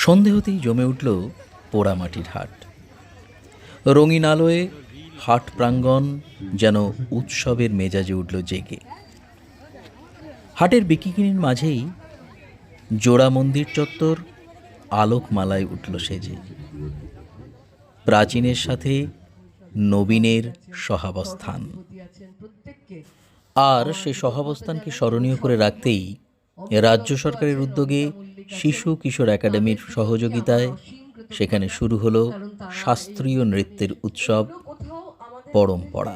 সন্ধে হতেই জমে উঠল পোড়ামাটির হাট। রঙিন আলোয় হাট প্রাঙ্গণ যেন উৎসবের মেজাজে উঠল জেগে। হাটের বিকিকিনির মাঝেই জোড়া মন্দির চত্বর আলোকমালায় উঠল সেজে। প্রাচীনের সাথে নবীনের সহাবস্থান। আর সে সহাবস্থানকে স্মরণীয় করে রাখতেই রাজ্য সরকারের উদ্যোগে শিশু কিশোর একাডেমির সহযোগিতায় সেখানে শুরু হলো শাস্ত্রীয় নৃত্যের উৎসব পরম্পরা।